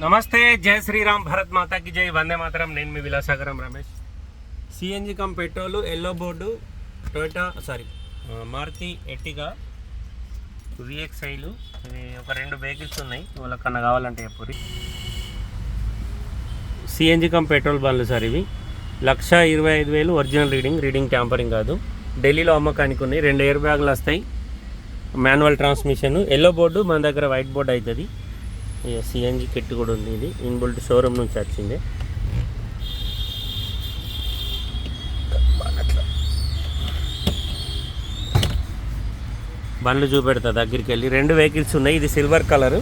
నమస్తే జై శ్రీరామ్ భరత్ మాతాకి జై. వందే మాతరం నేను మీ Vilasagaram Ramesh. CNG cum petrol yellow board Toyota sorry Maruti Ertiga విఎక్స్ఐలు ఇది ఒక రెండు వెహికల్స్ ఉన్నాయి. వాళ్ళకన్నా కావాలంటే ఎప్పుడు సిఎన్జి కమ్ పెట్రోల్ బండ్లు సార్ ఇవి. లక్ష ఇరవై ఐదు వేలు ఒరిజినల్ రీడింగ్ రీడింగ్ ట్యాంపరింగ్ కాదు. ఢిల్లీలో అమ్మకానికి ఉన్నాయి. రెండు ఎయిర్ బ్యాగులు వస్తాయి. Manual transmission. ఎల్లో బోర్డు మన దగ్గర వైట్ బోర్డు అవుతుంది. ఇక సిఎన్జి కిట్ కూడా ఉంది ఇది. ఇన్బుల్ట్ షోరూమ్ నుంచి వచ్చింది. బండ్లు చూపెడతా దగ్గరికి వెళ్ళి. రెండు వెహికల్స్ ఉన్నాయి. ఇది సిల్వర్ కలర్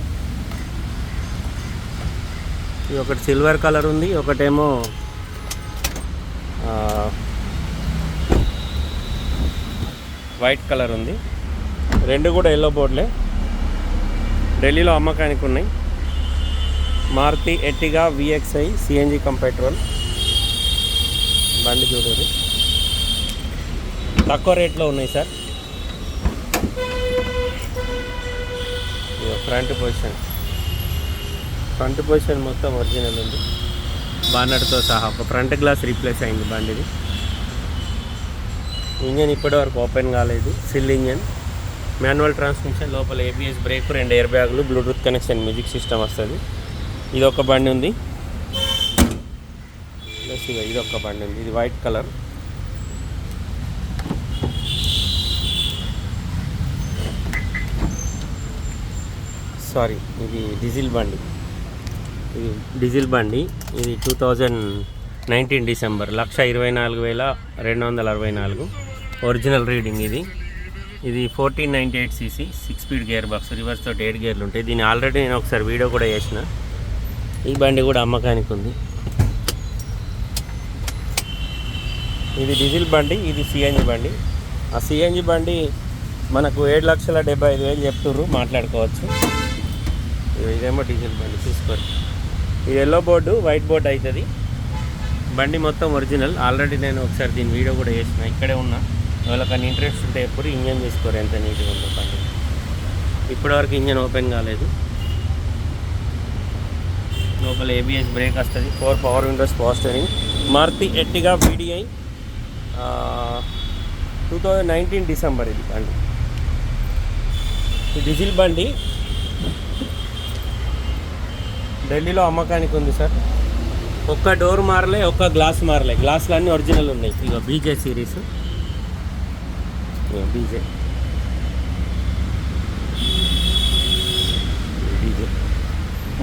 ఇది ఒకటి సిల్వర్ కలర్ ఉంది. ఒకటేమో వైట్ కలర్ ఉంది. రెండు కూడా ఎల్లో బోర్డులే ఢిల్లీలో అమ్మకానికి ఉన్నాయి. Maruti Ertiga VXI CNG cum petrol బండి చూడరు. తక్కువ రేట్లో ఉన్నాయి sir. Front position. Front position మొత్తం ఒరిజినల్ ఉంది. బానర్తో సహా ఒక ఫ్రంట్ గ్లాస్ రీప్లేస్ అయింది బండిది. ఇంజన్ ఇప్పటివరకు ఓపెన్ కాలేదు. Seal engine. మాన్యువల్ ట్రాన్స్మిషన్ లోపల ఏబిఎస్ బ్రేక్ రెండు ఎయిర్ బ్యాగులు బ్లూటూత్ కనెక్షన్ మ్యూజిక్ సిస్టమ్ వస్తుంది. ఇది ఒక బండి ఉంది. ప్లస్ ఇది ఒక బండి ఉంది. ఇది వైట్ కలర్. సారీ ఇది డీజిల్ బండి. ఇది డీజిల్ బండి. ఇది two thousand nineteen December lakh ఇరవై నాలుగు వేల రెండు వందల అరవై నాలుగు. ఒరిజినల్ రీడింగ్ ఇది. ఇది fourteen ninety eight CC six speed gear box reverse తోటి ఎయిట్ గేర్లు ఉంటాయి. దీన్ని ఆల్రెడీ నేను ఒకసారి వీడియో కూడా చేసిన. ఈ బండి కూడా అమ్మకానికి ఉంది. ఇది డీజిల్ బండి ఇది సిఎన్జి బండి. ఆ సిఎన్జి బండి మనకు ఏడు లక్షల డెబ్బై ఐదు వేలు చెప్తుర్రు మాట్లాడుకోవచ్చు. ఇదేమో డీజిల్ బండి చూసుకోరు ఇది ఎల్లో బోర్డు వైట్ బోర్డు అవుతుంది బండి మొత్తం ఒరిజినల్ ఆల్రెడీ నేను ఒకసారి దీని వీడియో కూడా చేసిన. ఇక్కడే ఉన్నా వాళ్ళకన్నా ఇంట్రెస్ట్ ఉంటే ఎప్పుడు ఇంజన్ తీసుకోరు ఎంత నీట్గా ఉందో బండి. ఇప్పటివరకు ఇంజన్ ఓపెన్ కాలేదు. లోపల ఏబిఎస్ బ్రేక్ వస్తుంది. Four power windows power steering Maruti Ertiga VDI two thousand nineteen December ఇది బండి. డీజిల్ బండి. ఢిల్లీలో అమ్మకానికి ఉంది సార్. ఒక్క డోర్ మారలే ఒక్క గ్లాస్ మారలే. గ్లాసులు అన్నీ ఒరిజినల్ ఉన్నాయి. ఇక బీజే సిరీస్ బీజే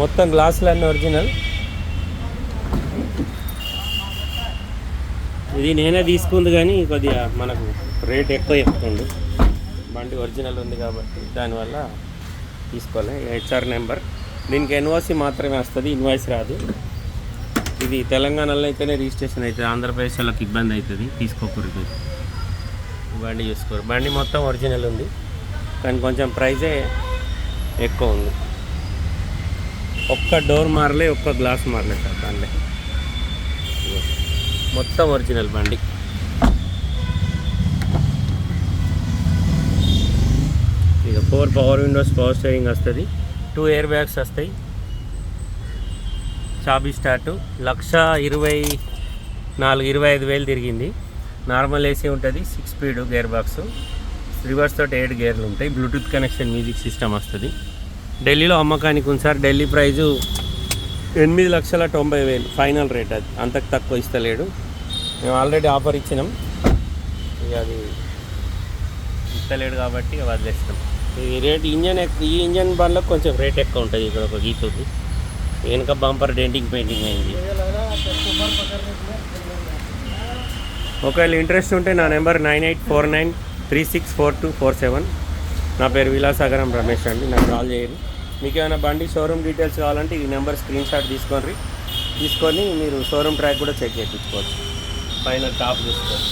మొత్తం గ్లాసులన్నీ ఒరిజినల్. ఇది నేనే తీసుకుంది కానీ కొద్దిగా మనకు రేట్ ఎక్కువ చెప్తుంది బండి ఒరిజినల్ ఉంది కాబట్టి దానివల్ల తీసుకోవాలి హెచ్ఆర్ నెంబర్. దీనికి ఎన్ఓసి మాత్రమే వస్తుంది ఇన్వాయిస్ రాదు. ఇది తెలంగాణలో అయితేనే రిజిస్ట్రేషన్ అవుతుంది ఆంధ్రప్రదేశ్ వాళ్ళకి ఇబ్బంది అవుతుంది తీసుకోకూడదు. బండి చూసుకోరు. బండి మొత్తం ఒరిజినల్ ఉంది కానీ కొంచెం ప్రైజే ఎక్కువ ఉంది. ఒక్క డోర్ మారలే ఒక్క గ్లాస్ మారలే సార్ బండి మొత్తం ఒరిజినల్ బండి. ఇక four power windows power steering వస్తుంది. టూ ఎయిర్ బ్యాగ్స్ వస్తాయి. చాబీ స్టార్ట్. లక్ష ఇరవై నాలుగు ఇరవై ఐదు వేలు తిరిగింది. నార్మల్ ఏసీ ఉంటుంది six speed gear box reverse తోటి ఎయిట్ గేర్లు ఉంటాయి. బ్లూటూత్ కనెక్షన్ మ్యూజిక్ సిస్టమ్ వస్తుంది. ఢిల్లీలో అమ్మకానికి ఉంది సార్. ఢిల్లీ ప్రైజు ఎనిమిది లక్షల తొంభై వేలు. ఫైనల్ రేట్ అది. అంతకు తక్కువ ఇస్తలేడు. మేము ఆల్రెడీ ఆఫర్ ఇచ్చినాం. ఇక అది ఇస్తలేడు కాబట్టి వదిలేస్తాం ఈ రేట్ ఇంజన్ ఎక్- ఈ ఇంజన్ బండ్లకు కొంచెం రేట్ ఎక్కువ ఉంటుంది ఇక్కడ ఒక గీత వెనుక బంపర్ డెంటింగ్ పెయింటింగ్ అయింది. ఒకవేళ ఇంట్రెస్ట్ ఉంటే నా number nine eight four nine three six four two four seven. నా పేరు విలాసాగరం రమేష్ అండి నాకు కాల్ చేయండి మీకు ఏమైనా బండి షోరూమ్ డీటెయిల్స్ కావాలంటే ఈ నెంబర్ స్క్రీన్ షాట్ తీసుకోండి. తీసుకొని మీరు షోరూమ్ ట్రాక్ కూడా చెక్ చేయించుకోవచ్చు. పైన టాప్ చూసుకోవచ్చు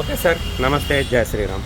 ఓకే సార్ నమస్తే జయ శ్రీరామ్.